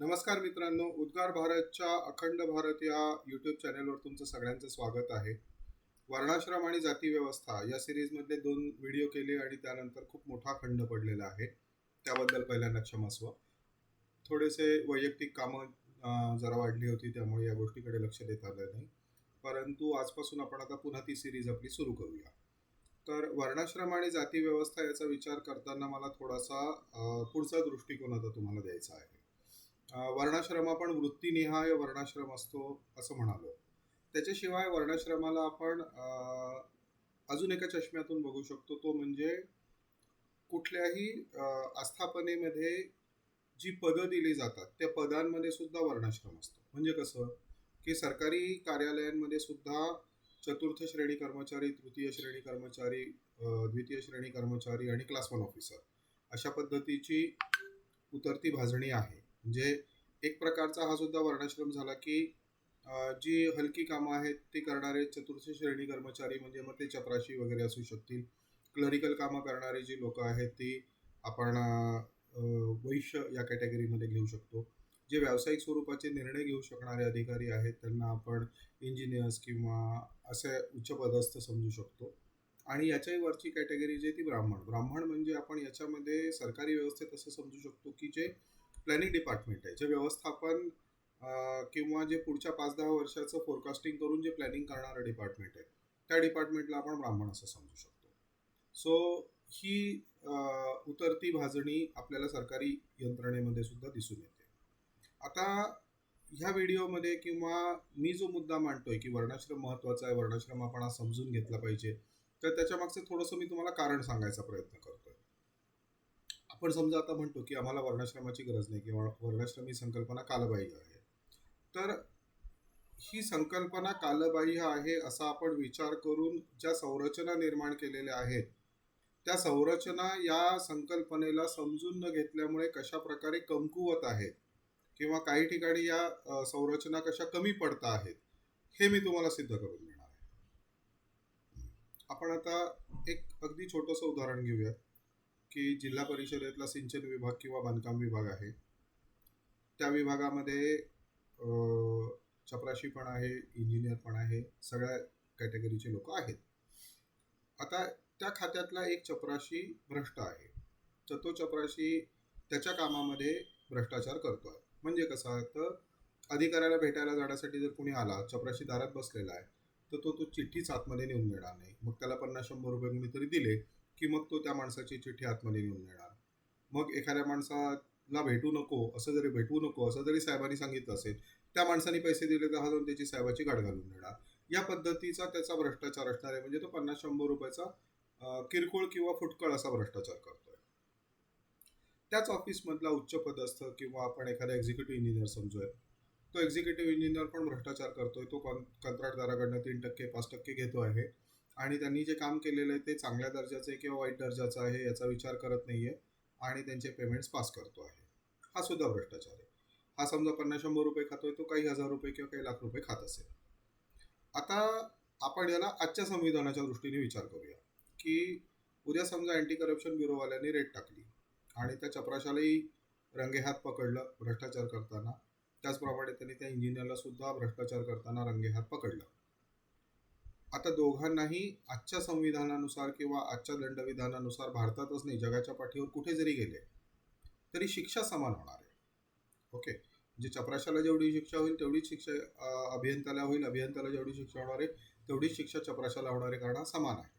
नमस्कार मित्रांनो उद्गार भारतच्या अखंड भारत या यूट्यूब चॅनलवर तुमचं सगळ्यांचं स्वागत आहे. वर्णाश्रम आणि जाती व्यवस्था या सिरीजमधले दोन व्हिडिओ केले आणि त्यानंतर खूप मोठा खंड पडलेला आहे. त्याबद्दल पहिल्यांदा क्षमस्व थोडेसे वैयक्तिक कामं जरा वाढली होती त्यामुळे या गोष्टीकडे लक्ष देत आलं नाही. परंतु आजपासून आपण आता पुन्हा ती सिरीज आपली सुरू करूया. तर वर्णाश्रम आणि जाती व्यवस्था याचा विचार करताना मला थोडासा पुढचा दृष्टिकोन आता तुम्हाला द्यायचा आहे. वर्णाश्रम आपण वृत्तीनिहाय वर्णाश्रम असतो असं म्हणालो. त्याच्याशिवाय वर्णाश्रमाला आपण अजून एका चष्म्यातून बघू शकतो तो म्हणजे कुठल्याही आस्थापनेमध्ये जी पदं दिली जातात त्या पदांमध्ये सुद्धा वर्णाश्रम असतो. म्हणजे कसं? की सरकारी कार्यालयांमध्ये सुद्धा चतुर्थ श्रेणी कर्मचारी तृतीय श्रेणी कर्मचारी द्वितीय श्रेणी कर्मचारी आणि क्लास वन ऑफिसर अशा पद्धतीची उतरती भाजणी आहे. म्हणजे एक प्रकारचा हा सुद्धा वर्णाश्रम झाला की जी हलकी कामं आहेत ती करणारे चतुर्थ श्रेणी कर्मचारी म्हणजे मग ते चपराशी वगैरे असू शकतील. क्लरिकल कामं करणारी जी लोकं आहेत ती आपण वैश्य या कॅटेगरीमध्ये घेऊ शकतो. जे व्यावसायिक स्वरूपाचे निर्णय घेऊ शकणारे अधिकारी आहेत त्यांना आपण इंजिनियर्स किंवा असे उच्चपदस्थ समजू शकतो. आणि याच्याही वरची कॅटेगरी जी आहे ती ब्राह्मण. ब्राह्मण म्हणजे आपण याच्यामध्ये सरकारी व्यवस्थेत असं समजू शकतो की जे प्लॅनिंग डिपार्टमेंट आहे. जे व्यवस्थापन किंवा जे पुढच्या पाच दहा वर्षाचं फोरकास्टिंग करून जे प्लॅनिंग करणारं डिपार्टमेंट आहे त्या डिपार्टमेंटला आपण ब्राह्मण असं समजू शकतो. सो ही उतरती भाजणी आपल्याला सरकारी यंत्रणेमध्ये सुद्धा दिसून येते. आता ह्या व्हिडिओमध्ये किंवा मी जो मुद्दा मांडतोय की वर्णाश्रम महत्त्वाचा आहे वर्णाश्रम आपण हा समजून घेतला पाहिजे तर त्याच्यामागचं थोडंसं मी तुम्हाला कारण सांगायचा प्रयत्न करतो आपण समजा आता म्हणतो की आम्हाला वर्णाश्रमाची गरज नाही किंवा वर्णाश्रम ही संकल्पना कालबाह्य आहे. तर ही संकल्पना कालबाह्य आहे असा आपण विचार करून ज्या संरचना निर्माण केलेल्या आहेत त्या संरचना या संकल्पनेला समजून न घेतल्यामुळे कशा प्रकारे कमकुवत आहेत किंवा काही ठिकाणी या संरचना कशा कमी पडता आहेत हे मी तुम्हाला सिद्ध करून देणार आहे. आपण आता एक अगदी छोटंसं उदाहरण घेऊया की जिल्हा परिषदेतला सिंचन विभाग किंवा बांधकाम विभाग आहे. त्या विभागामध्ये चपराशी पण आहे इंजिनियर पण आहे सगळ्या कॅटेगरीचे लोक आहेत. आता त्या खात्यातला एक चपराशी भ्रष्ट आहे. तर तो चपराशी त्याच्या कामामध्ये भ्रष्टाचार करतोय. म्हणजे कसं तर अधिकाऱ्याला भेटायला जाण्यासाठी जर कोणी आला चपराशी दारात बसलेला आहे तर तो तो चिठ्ठीच आतमध्ये नेऊन देणार नाही. मग त्याला पन्नास शंभर रुपये कोणीतरी दिले की मग तो त्या माणसाची चिठ्ठी आतमध्ये घेऊन देणार मग एखाद्या माणसाला भेटू नको असं जरी भेटू नको असं जरी साहेबांनी सांगितलं असेल त्या माणसाने पैसे दिले तर हा जाऊन त्याची साहेबाची गाठ घालून देणार या पद्धतीचा त्याचा भ्रष्टाचार असणार आहे. म्हणजे तो पन्नास शंभर रुपयाचा किरकोळ किंवा फुटकळ असा भ्रष्टाचार करतोय. त्याच ऑफिसमधला उच्च पदस्थ किंवा आपण एखादा एक्झिक्युटिव्ह इंजिनियर समजूया तो एक्झिक्युटिव्ह इंजिनियर पण भ्रष्टाचार करतोय. तो कॉन कंत्राटदाराकडनं तीन टक्के पाच टक्के घेतो आहे. आणि त्यांनी जे काम केलेलं आहे ते चांगल्या दर्जाचं आहे किंवा वाईट दर्जाचं आहे याचा विचार करत नाहीये आणि त्यांचे पेमेंट्स पास करतो आहे. हा सुद्धा भ्रष्टाचार आहे. हा समजा पन्नास शंभर रुपये खातोय तो काही हजार रुपये किंवा काही लाख रुपये खात असेल. आता आपण याला आजच्या संविधानाच्या दृष्टीने विचार करूया की उद्या समजा अँटी करप्शन ब्युरोवाल्यांनी रेट टाकली आणि त्या चपराशालाही रंगेहात पकडलं भ्रष्टाचार करताना त्याचप्रमाणे त्यांनी त्या इंजिनियरला सुद्धा भ्रष्टाचार करताना रंगेहात पकडलं. आता दोघांनाही आजच्या संविधानानुसार किंवा आजच्या दंडविधानानुसार भारतातच नाही जगाच्या पाठीवर कुठे जरी गेले तरी शिक्षा समान होणार आहे. ओके? म्हणजे चपराशाला जेवढी शिक्षा होईल तेवढीच शिक्षा अभियंताला अभियंत्याला होईल अभियंत्याला जेवढी शिक्षा होणार आहे तेवढीच शिक्षा चपराशाला होणार आहे कारण हा समान आहे.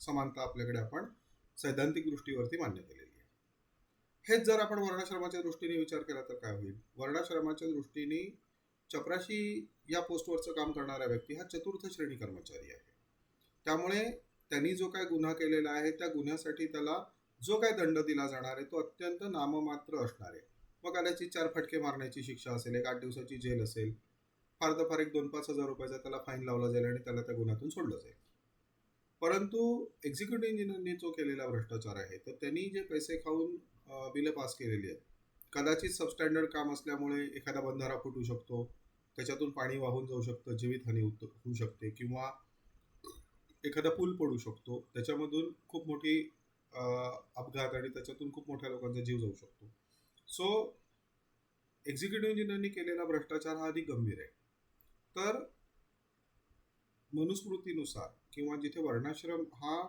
समानता आपल्याकडे आपण सैद्धांतिक दृष्टीवरती मान्य केलेली आहे. हेच जर आपण वर्णाश्रमाच्या दृष्टीने विचार केला तर काय होईल? वर्णाश्रमाच्या दृष्टीने चपराशी या पोस्टवरचं काम करणारा व्यक्ती हा चतुर्थ श्रेणी कर्मचारी आहे. त्यामुळे त्यांनी जो काय गुन्हा केलेला आहे त्या गुन्ह्यासाठी त्याला जो काय दंड दिला जाणार आहे तो अत्यंत नाममात्र असणार आहे. मग कदाचित चार फटके मारण्याची शिक्षा असेल एक आठ दिवसाची जेल असेल फार तर फार एक दोन पाच हजार रुपयाचा त्याला फाईन लावला जाईल आणि त्याला त्या गुन्ह्यातून सोडलं जाईल. परंतु एक्झिक्युटिव्ह इंजिनियरने जो केलेला भ्रष्टाचार आहे तर त्यांनी जे पैसे खाऊन बिलं पास केलेली आहेत. कदाचित सबस्टँडर्ड काम असल्यामुळे एखादा बंधारा फुटू शकतो त्याच्यातून पाणी वाहून जाऊ शकतं जीवितहानी होत- होऊ शकते किंवा एखादा पूल पडू शकतो. त्याच्यामधून खूप मोठी अपघात आणि त्याच्यातून खूप मोठ्या लोकांचा जीव जाऊ शकतो. सो एक्झिक्युटिव्ह इंजिनियरनी केलेला भ्रष्टाचार हा अधिक गंभीर आहे. तर मनुस्मृतीनुसार किंवा जिथे वर्णाश्रम हा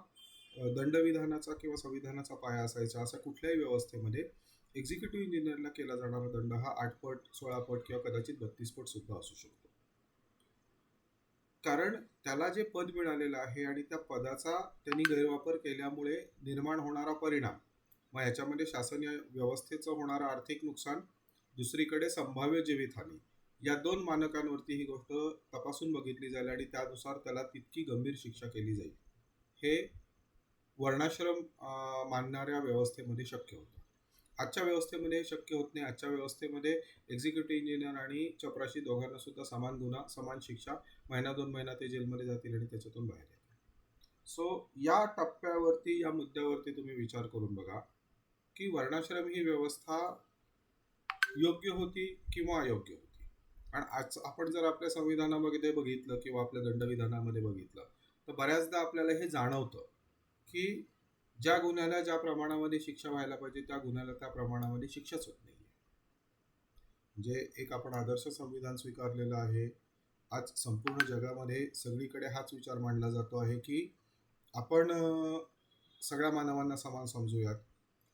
दंडविधानाचा किंवा संविधानाचा पाया असायचा अशा कुठल्याही व्यवस्थेमध्ये एक्झिक्युटिव्ह इंजिनियरला केला जाणारा दंड हा आठपट सोळापट सोळा पट किंवा कदाचित बत्तीस पट सुद्धा असू शकतो. कारण त्याला जे पद मिळालेलं आहे आणि त्या पदाचा त्यांनी गैरवापर केल्यामुळे निर्माण होणारा परिणाम मग याच्यामध्ये शासन या व्यवस्थेचं होणारं आर्थिक नुकसान दुसरीकडे संभाव्य जीवितहानी या दोन मानकांवरती ही गोष्ट तपासून बघितली जाईल आणि त्यानुसार त्याला तितकी गंभीर शिक्षा केली जाईल. हे वर्णाश्रम मानणाऱ्या व्यवस्थेमध्ये शक्य होतं. आजच्या व्यवस्थेमध्ये हे शक्य होत नाही. आजच्या व्यवस्थेमध्ये एक्झिक्युटिव्ह इंजिनियर आणि चपराशी दोघांना सुद्धा समान गुन्हा समान शिक्षा महिना दोन महिना ते जेलमध्ये जातील आणि त्याच्यातून बाहेर येतील. सो या टप्प्यावरती या मुद्द्यावरती तुम्ही विचार करून बघा की वर्णाश्रम ही व्यवस्था योग्य होती किंवा अयोग्य होती? आणि आज आपण जर आपल्या संविधानामध्ये बघितलं किंवा आपल्या दंडविधानामध्ये बघितलं तर बऱ्याचदा आपल्याला हे जाणवतं की ज्या गुन्ह्याला ज्या प्रमाणामध्ये शिक्षा व्हायला पाहिजे त्या गुन्ह्याला त्या प्रमाणामध्ये शिक्षाच होत नाही म्हणजे एक आपण आदर्श संविधान स्वीकारलेलं आहे. आज संपूर्ण जगामध्ये सगळीकडे हाच विचार मांडला जातो आहे की आपण सगळ्या मानवांना समान समजूयात.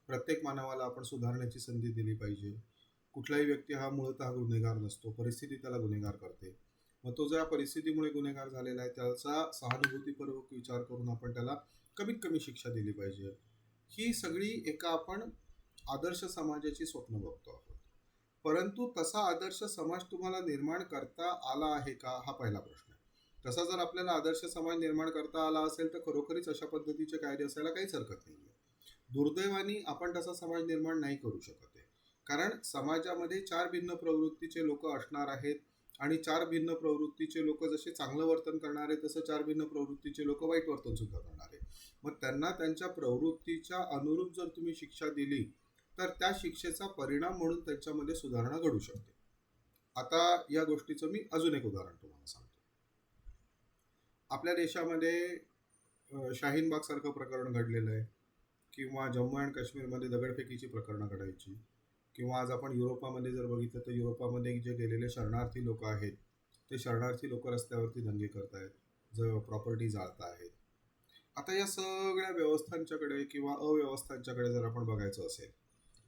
प्रत्येक मानवाला आपण सुधारण्याची संधी दिली पाहिजे. कुठलाही व्यक्ती हा मूळतः गुन्हेगार नसतो परिस्थिती त्याला गुन्हेगार करते. मग तो ज्या परिस्थितीमुळे गुन्हेगार झालेला आहे त्याचा सहानुभूतीपूर्वक विचार करून आपण त्याला कमीत कमी शिक्षा दिली पाहिजे. ही सगळी एका आपण आदर्श समाजाची स्वप्न बघतो आहोत. परंतु तसा आदर्श समाज तुम्हाला निर्माण करता आला आहे का? हा पहिला प्रश्न आहे. तसा जर आपल्याला आदर्श समाज निर्माण करता आला असेल तर खरोखरीच अशा पद्धतीचे कायदे असायला काहीच हरकत नाही आहे दुर्दैवानी आपण तसा समाज निर्माण नाही करू शकत आहे. कारण समाजामध्ये चार भिन्न प्रवृत्तीचे लोक असणार आहेत. आणि चार भिन्न प्रवृत्तीचे लोक जसे चांगलं वर्तन करणारे तसं चार भिन्न प्रवृत्तीचे लोक वाईट वर्तन सुद्धा करणारे. मग त्यांना त्यांच्या प्रवृत्तीच्या अनुरूप जर तुम्ही शिक्षा दिली तर त्या शिक्षेचा परिणाम म्हणून त्यांच्यामध्ये सुधारणा घडू शकते. आता या गोष्टीचं मी अजून एक उदाहरण तुम्हाला सांगतो. आपल्या देशामध्ये अ, शाहीनबाग सारखं प्रकरण घडलेलं आहे. किंवा जम्मू अँड काश्मीरमध्ये दगडफेकीची प्रकरणं घडायची. किंवा आज आपण युरोपामध्ये जर बघितलं तर युरोपामध्ये जे गेलेले शरणार्थी लोक आहेत ते शरणार्थी लोक रस्त्यावरती दंगे करत आहेत ज प्रॉपर्टी जाळत आहेत आता या सगळ्या व्यवस्थांच्याकडे किंवा अव्यवस्थांच्याकडे जर आपण बघायचं असेल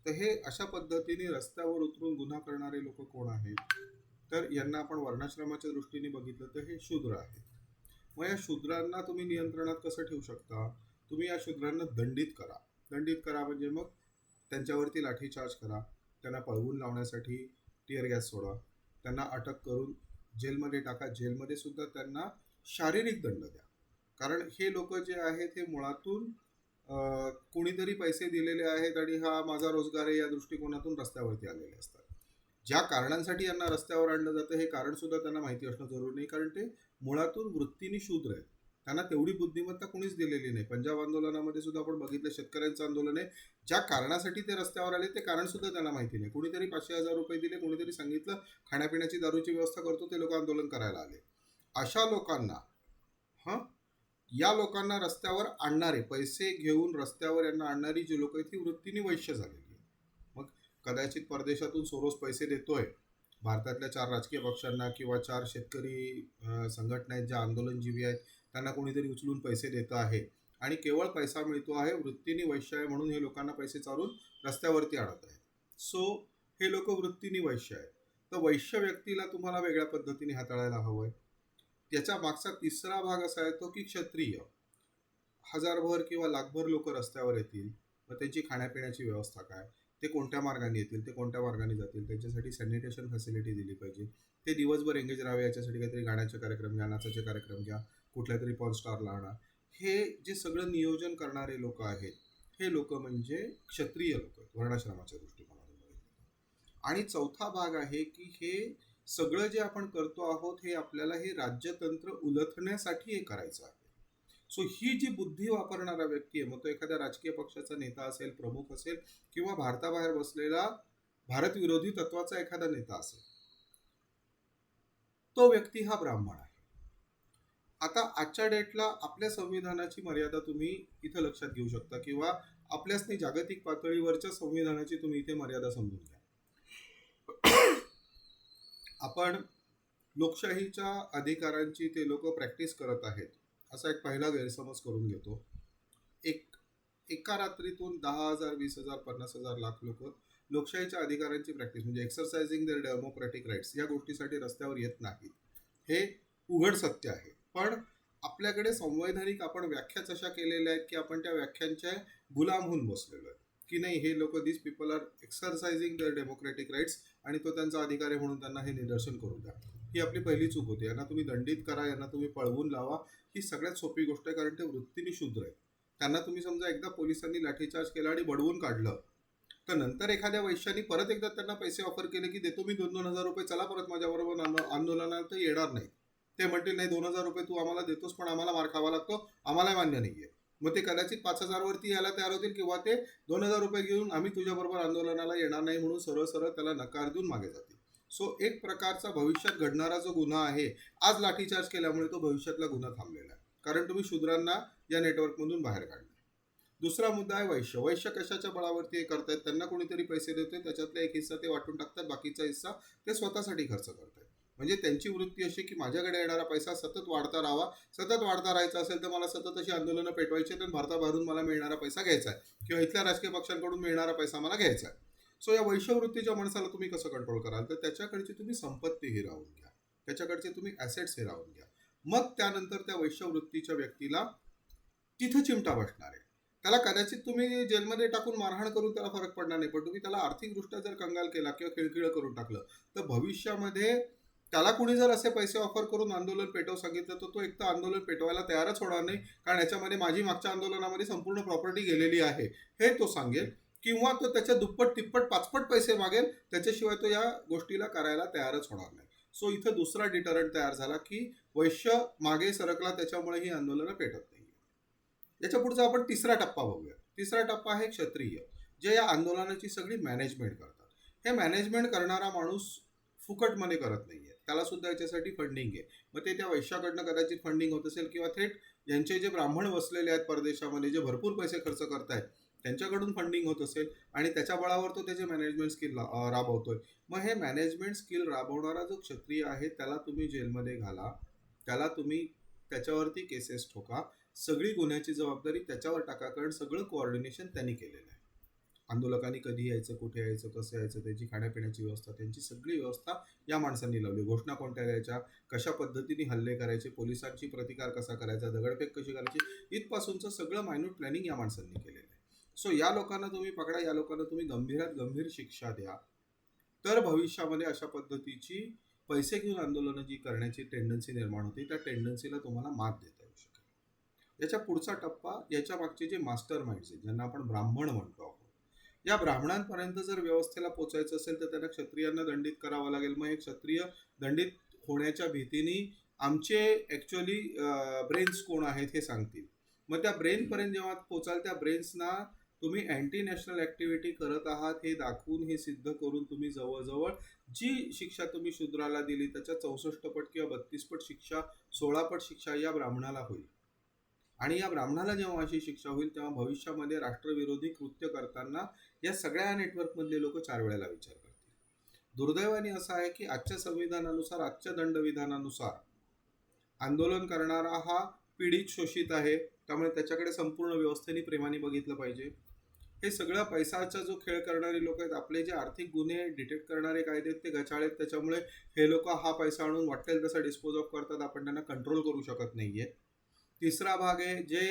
तर हे अशा पद्धतीने रस्त्यावर उतरून गुन्हा करणारे लोक कोण आहेत? तर यांना आपण वर्णाश्रमाच्या दृष्टीने बघितलं तर हे शूद्र आहेत. मग या शूद्रांना तुम्ही नियंत्रणात कसं ठेवू शकता? तुम्ही या शूद्रांना दंडित करा. दंडित करा म्हणजे मग त्यांच्यावरती लाठीचार्ज करा. त्यांना पळवून लावण्यासाठी टिअर गॅस सोडा. त्यांना अटक करून जेलमध्ये टाका. जेलमध्ये सुद्धा त्यांना शारीरिक दंड द्या. कारण हे लोक जे आहेत हे मुळातून कुणीतरी कोणीतरी पैसे दिलेले आहेत आणि हा माझा रोजगार आहे या दृष्टिकोनातून रस्त्यावरती आलेले असतात. ज्या कारणांसाठी यांना रस्त्यावर आणलं जातं हे कारण सुद्धा त्यांना माहिती असणं जरुरी नाही. कारण ते मुळातून वृत्तीने शूद्र आहेत. त्यांना तेवढी बुद्धिमत्ता कुणीच दिलेली नाही. पंजाब आंदोलनामध्ये सुद्धा आपण बघितलं शेतकऱ्यांचं आंदोलन आहे. ज्या कारणासाठी ते रस्त्यावर आले ते कारण सुद्धा त्यांना माहिती नाही. कुणीतरी पाचशे हजार रुपये दिले कुणीतरी सांगितलं खाण्यापिण्याची दारूची व्यवस्था करतो ते लोक आंदोलन करायला आले. अशा लोकांना हां? या लोकांना रस्त्यावर आणणारे पैसे घेऊन रस्त्यावर यांना आणणारी जी लोक आहेत ती वृत्तीने वैश्य झालेली आहे मग कदाचित परदेशातून सोरोस पैसे देतोय. भारतातल्या चार राजकीय पक्षांना किंवा चार शेतकरी संघटना आहेत ज्या आंदोलनजीवी आहेत त्यांना कोणीतरी उचलून पैसे देतं आहे. आणि केवळ पैसा मिळतो आहे वृत्तीने वैश्य आहे म्हणून हे लोकांना पैसे चालून रस्त्यावरती आणत आहे सो हे लोक वृत्तीने वैश्य आहेत. तर वैश्य व्यक्तीला तुम्हाला वेगळ्या पद्धतीने हाताळायला हवं आहे त्याच्या मागचा तिसरा भाग असा येतो की क्षत्रिय. हजारभर किंवा लाखभर लोक रस्त्यावर येतील. मग त्यांची खाण्यापिण्याची व्यवस्था काय? ते कोणत्या मार्गाने येतील? ते कोणत्या मार्गाने जातील? त्यांच्यासाठी सॅनिटेशन फॅसिलिटी दिली पाहिजे. ते दिवसभर एंगेज राहावे याच्यासाठी काहीतरी गाण्याचे कार्यक्रम घ्या नाचाचे कार्यक्रम घ्या. कुठल्या तरी पॉनस्टार लावणार हे जे सगळं नियोजन करणारे लोक आहेत हे लोक म्हणजे क्षत्रिय लोक वर्णाश्रमाच्या दृष्टिकोनातून आणि चौथा भाग आहे की हे सगळं जे आपण करतो आहोत हे आपल्याला हे राज्यतंत्र उलथण्यासाठी हे करायचं आहे. सो ही जी बुद्धी वापरणारा व्यक्ती आहे मग तो एखाद्या राजकीय पक्षाचा नेता असेल प्रमुख असेल किंवा भारताबाहेर बसलेला भारत विरोधी तत्वाचा एखादा नेता असेल तो व्यक्ती हा ब्राह्मण आहे. आता आजच्या डेटला आपल्या संविधानाची मर्यादा तुम्ही इथं लक्षात घेऊ शकता किंवा आपल्याच नाही जागतिक पातळीवरच्या संविधानाची तुम्ही इथे मर्यादा समजून घ्या. आपण लोकशाहीच्या अधिकारांची ते लोक प्रॅक्टिस करत आहेत असा एक पहिला गैरसमज करून घेतो. एक एका रात्रीतून दहा हजार वीस हजार पन्नास हजार लाख लोक लोकशाहीच्या अधिकारांची प्रॅक्टिस म्हणजे एक्सरसाइजिंग देअर डेमोक्रॅटिक राईट्स या गोष्टीसाठी रस्त्यावर येत नाहीत. हे उघड सत्य आहे. पण आपल्याकडे संवैधानिक आपण व्याख्याच अशा केलेल्या आहेत की आपण त्या व्याख्यांच्या गुलाम होऊन बसलेलो आहे की नाही हे लोक this people are exercising the democratic rights आणि तो त्यांचा अधिकार आहे म्हणून त्यांना हे निदर्शन करून द्या. ही आपली पहिली चूक होती. यांना तुम्ही दंडित करा यांना तुम्ही पळवून लावा. ही सगळ्यात सोपी गोष्ट आहे कारण ते वृत्तीने शूद्र आहेत. त्यांना तुम्ही समजा एकदा पोलिसांनी लाठीचार्ज केला आणि बडवून काढलं तर नंतर एखाद्या वैश्यानी परत एकदा त्यांना पैसे ऑफर केले की देतो मी दोन दोन हजार रुपये चला परत माझ्याबरोबर आंदोलनात येणार नाही ते म्हणतील नाही दोन हजार रुपये तू आम्हाला देतोस पण आम्हाला मार खावा लागतो. आम्हाला मान्य नाहीये. मग ते कदाचित पाच हजार वरती यायला तयार होतील किंवा ते दोन हजार रुपये घेऊन आम्ही तुझ्याबरोबर आंदोलनाला येणार नाही म्हणून सरळ सरळ त्याला नकार देऊन मागे जातील. सो एक प्रकारचा भविष्यात घडणारा जो गुन्हा आहे आज लाठीचार्ज केल्यामुळे तो भविष्यातला गुन्हा थांबलेला आहे. कारण तुम्ही शूद्रांना या नेटवर्कमधून बाहेर काढले. दुसरा मुद्दा आहे वैश्य. वैश्य कशाच्या बळावरती हे करतायत? त्यांना कोणीतरी पैसे देतोय त्याच्यातला एक हिस्सा ते वाटून टाकतात बाकीचा हिस्सा ते स्वतःसाठी खर्च करतात म्हणजे त्यांची वृत्ती अशी की माझ्याकडे येणारा पैसा सतत वाढता राहावा. सतत वाढता राहायचा असेल तर मला सतत अशी आंदोलनं पेटवायची आहेत आणि भारताबाहेरून मला मिळणारा पैसा घ्यायचा आहे. किंवा इथल्या राजकीय पक्षांकडून मिळणारा पैसा मला घ्यायचा आहे. सो या वैश्यवृत्तीच्या माणसाला तुम्ही कसं कंट्रोल कराल? तर त्याच्याकडची तुम्ही संपत्ती हिरावून घ्या. त्याच्याकडचे तुम्ही ॲसेट्स हिरावून घ्या. मग त्यानंतर त्या वैश्यवृत्तीच्या व्यक्तीला तिथं चिमटा बसणार आहे. त्याला कदाचित तुम्ही जेलमध्ये टाकून मारहाण करून त्याला फरक पडणार नाही पण तुम्ही त्याला आर्थिकदृष्ट्या जर कंगाल केला किंवा खिळखिळं करून टाकलं तर भविष्यामध्ये त्याला कुणी जर असे पैसे ऑफर करून आंदोलन पेटव सांगितलं तर तो एक तर आंदोलन पेटवायला तयारच होणार नाही. कारण याच्यामध्ये माझी मागच्या आंदोलनामध्ये संपूर्ण प्रॉपर्टी गेलेली आहे. हे तो सांगेल. किंवा तो त्याच्या दुप्पट तिप्पट पाचपट पैसे मागेल. त्याच्याशिवाय तो या गोष्टीला करायला तयारच होणार नाही. सो इथं दुसरा डिटरंट तयार झाला की वैश्य मागे सरकला त्याच्यामुळे ही आंदोलनं पेटत नाही याच्या पुढचा आपण तिसरा टप्पा बघूया. तिसरा टप्पा आहे क्षत्रिय जे या आंदोलनाची सगळी मॅनेजमेंट करतात. हे मॅनेजमेंट करणारा माणूस फुकटमध्ये करत नाही आहे सुद्धा याच्यासाठी फंडिंग आहे. मग ते त्या वैश्याकडनं कदाचित फंडिंग होत असेल किंवा थेट यांचे जे ब्राह्मण वसलेले आहेत परदेशामध्ये जे भरपूर पैसे खर्च करतायत त्यांच्याकडून फंडिंग होत असेल आणि त्याच्या बळावर तो त्याचे मॅनेजमेंट स्किल राबवतोय. मग हे मॅनेजमेंट स्किल राबवणारा जो क्षत्रिय आहे त्याला तुम्ही जेलमध्ये घाला. त्याला तुम्ही त्याच्यावरती केसेस ठोका. सगळी गुन्ह्याची जबाबदारी त्याच्यावर टाका कारण सगळं कोऑर्डिनेशन त्यांनी केलेलं आहे. आंदोलकांनी कधी यायचं कुठे यायचं कसं यायचं त्याची खाण्यापिण्याची व्यवस्था त्यांची सगळी व्यवस्था या माणसांनी लावली. घोषणा कोणत्या द्यायच्या? कशा पद्धतीने हल्ले करायचे? पोलिसांची प्रतिकार कसा करायचा? दगडफेक कशी करायची? इथपासूनचं सगळं मायन्यूट प्लॅनिंग या माणसांनी केलेलं आहे. सो या लोकांना तुम्ही पकडा या लोकांना तुम्ही गंभीरात गंभीर शिक्षा द्या. तर भविष्यामध्ये अशा पद्धतीची पैसे घेऊन आंदोलनं जी करण्याची टेंडन्सी निर्माण होते त्या टेंडन्सीला तुम्हाला मात देता येऊ शकेल. याच्या पुढचा टप्पा याच्या मागचे जे मास्टर माइंड्स आहेत ज्यांना आपण ब्राह्मण म्हणतो आहोत या ब्राह्मणांपर्यंत जर व्यवस्थेला पोचायचं असेल तर त्यांना क्षत्रियांना दंडित करावं लागेल. मग हे क्षत्रिय दंडित होण्याच्या भीतीने आमचे ॲक्च्युअली ब्रेन्स कोण आहेत हे सांगतील. मग त्या ब्रेनपर्यंत जेव्हा पोचाल त्या ब्रेन्सना तुम्ही अँटी नॅशनल ॲक्टिव्हिटी करत आहात हे दाखवून हे सिद्ध करून तुम्ही जवळजवळ जी शिक्षा तुम्ही शूद्राला दिली त्याच्या चौसष्ट पट किंवा बत्तीस पट शिक्षा सोळा पट शिक्षा या ब्राह्मणाला होईल. आणि या ब्राह्मणाला जेव्हा अशी शिक्षा होईल तेव्हा भविष्यामध्ये राष्ट्रविरोधी कृत्य करताना या सगळ्या नेटवर्कमधले लोक चार वेळेला विचार करतील. दुर्दैवाने असं आहे की आजच्या संविधानानुसार आजच्या दंडविधानानुसार आंदोलन करणारा हा पीडित शोषित आहे. त्यामुळे त्याच्याकडे संपूर्ण व्यवस्थेने प्रेमाने बघितलं पाहिजे. हे सगळं पैसाचा जो खेळ करणारे लोक आहेत आपले जे आर्थिक गुन्हे डिटेक्ट करणारे कायदे आहेत ते गचाळ आहेत त्याच्यामुळे हे लोक हा पैसा आणून वाटेल तसा डिस्पोज ऑफ करतात आपण त्यांना कंट्रोल करू शकत नाही आहे तिसरा भाग आहे जे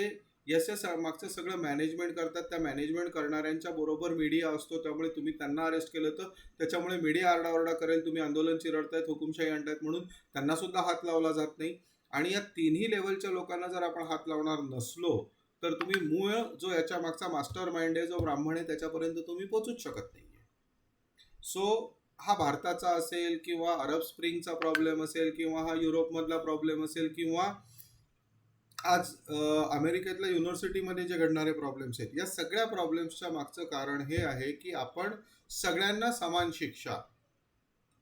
एस मागचं सगळं मॅनेजमेंट करतात. त्या मॅनेजमेंट करणाऱ्यांच्या बरोबर मीडिया असतो त्यामुळे तुम्ही त्यांना अरेस्ट केलं तर त्याच्यामुळे मीडिया आरडाओरडा करेल तुम्ही आंदोलन चिरडतायत हुकुमशाही आणतायत म्हणून त्यांना सुद्धा हात लावला जात नाही. आणि या तिन्ही लेवलच्या लोकांना जर आपण हात लावणार नसलो तर तुम्ही मूळ जो याच्या मागचा मास्टर माइंड आहे जो ब्राह्मण आहे त्याच्यापर्यंत तुम्ही पोचूच शकत नाही सो हा भारताचा असेल किंवा अरब स्प्रिंगचा प्रॉब्लेम असेल किंवा हा युरोपमधला प्रॉब्लेम असेल किंवा आज अमेरिकेतल्या युनिव्हर्सिटीमध्ये जे घडणारे प्रॉब्लेम्स आहेत या सगळ्या प्रॉब्लेम्सच्या मागचं कारण हे आहे की आपण सगळ्यांना समान शिक्षा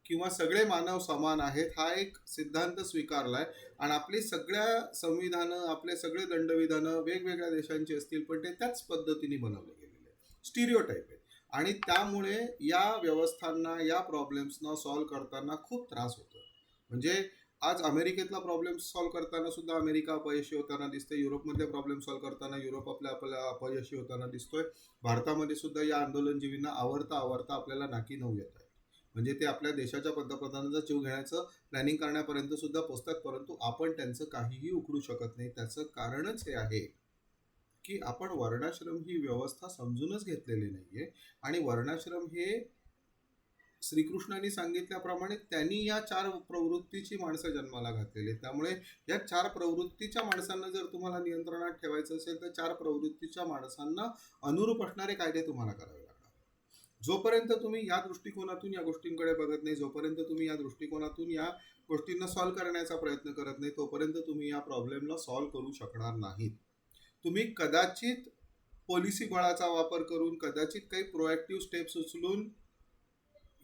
किंवा सगळे मानव समान आहेत हा एक सिद्धांत स्वीकारलाय. आणि आपली सगळ्या संविधानं आपले सगळे दंडविधानं वेगवेगळ्या देशांची असतील पण ते त्याच पद्धतीने बनवले गेलेले आहेत. स्टिरिओ टाईप आहेत. आणि त्यामुळे या व्यवस्थांना या प्रॉब्लेम्सना सॉल्व्ह करताना खूप त्रास होतो म्हणजे आज अमेरिकेतला प्रॉब्लेम सॉल्व्ह करताना सुद्धा अमेरिका अपयशी होताना दिसते युरोपमधले प्रॉब्लेम सॉल्व्ह करताना युरोप आपल्या आपल्याला अपयशी होताना दिसतोय. भारतामध्ये सुद्धा या आंदोलनजीवींना आवडता आवडता आपल्याला नाकी नऊ येत आहे म्हणजे ते आपल्या देशाच्या पंतप्रधानांचा जीव घेण्याचं प्लॅनिंग करण्यापर्यंत सुद्धा पोचतात परंतु आपण त्यांचं काहीही उकडू शकत नाही. त्याचं कारणच हे आहे की आपण वर्णाश्रम ही व्यवस्था समजूनच घेतलेली नाहीये. आणि वर्णाश्रम हे श्रीकृष्णाने सांगितल्याप्रमाणे त्यांनी या चार प्रवृत्तीची माणसं जन्माला घातलेली आहेत. त्यामुळे या चार प्रवृत्तीच्या माणसांना जर तुम्हाला नियंत्रणात ठेवायचं असेल तर चार प्रवृत्तीच्या माणसांना अनुरूप असणारे कायदे तुम्हाला करावे लागणार जोपर्यंत तुम्ही या दृष्टिकोनातून या गोष्टींकडे बघत नाही जोपर्यंत तुम्ही या दृष्टिकोनातून या गोष्टींना सॉल्व्ह करण्याचा प्रयत्न करत नाही तोपर्यंत तुम्ही या प्रॉब्लेमला सॉल्व्ह करू शकणार नाहीत तुम्ही कदाचित पॉलिसी बळाचा वापर करून कदाचित काही प्रोएक्टिव्ह स्टेप्स उचलून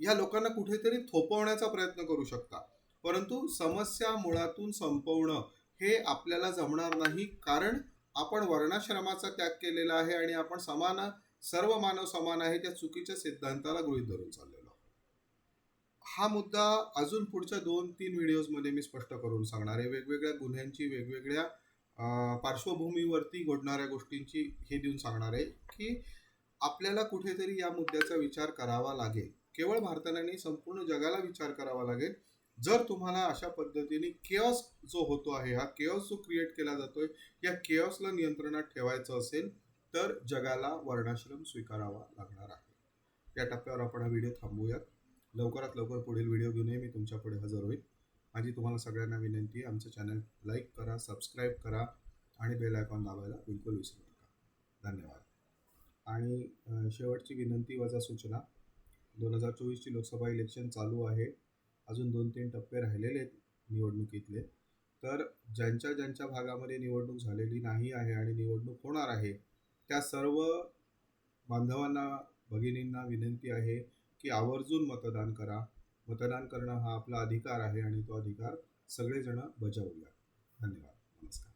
या लोकांना कुठेतरी थोपवण्याचा प्रयत्न करू शकता. परंतु समस्या मुळातून संपवणं हे आपल्याला जमणार नाही. कारण आपण वर्णाश्रमाचा त्याग केलेला आहे आणि आपण समान सर्व मानव समान आहे त्या चुकीच्या सिद्धांताला गृहीत धरून चाललेलो हा मुद्दा अजून पुढच्या दोन तीन व्हिडिओजमध्ये मी स्पष्ट करून सांगणार आहे. वेगवेगळ्या गुन्ह्यांची वेगवेगळ्या पार्श्वभूमीवरती घडणाऱ्या गोष्टींची हे देऊन सांगणार आहे की आपल्याला कुठेतरी या मुद्द्याचा विचार करावा लागेल. केवळ भारताला नाही संपूर्ण जगाला विचार करावा लागेल. जर तुम्हाला अशा पद्धतीने केअस जो होतो आहे हा केअस जो क्रिएट केला जातोय या केअसला नियंत्रणात ठेवायचं असेल तर जगाला वर्णाश्रम स्वीकारावा लागणार आहे. या टप्प्यावर आपण हा व्हिडिओ थांबूयात. लवकरात लवकर पुढील व्हिडिओ घेऊनही मी तुमच्यापुढे हजर होईल माझी तुम्हाला सगळ्यांना विनंती आहे आमचं चॅनल लाईक करा सबस्क्राईब करा आणि बेल आयकॉन दाबायला बिलकुल विसरू नका. धन्यवाद. आणि शेवटची विनंती वजा सूचना. दोन हजार चोवीसची लोकसभा इलेक्शन चालू आहे. अजून दोन तीन टप्पे राहिलेले आहेत निवडणुकीतले. तर ज्यांच्या ज्यांच्या भागामध्ये निवडणूक झालेली नाही आहे आणि निवडणूक होणार आहे त्या सर्व बांधवांना भगिनींना विनंती आहे की आवर्जून मतदान करा. मतदान करणं हा आपला अधिकार आहे आणि तो अधिकार सगळेजण बजावूया धन्यवाद. नमस्कार.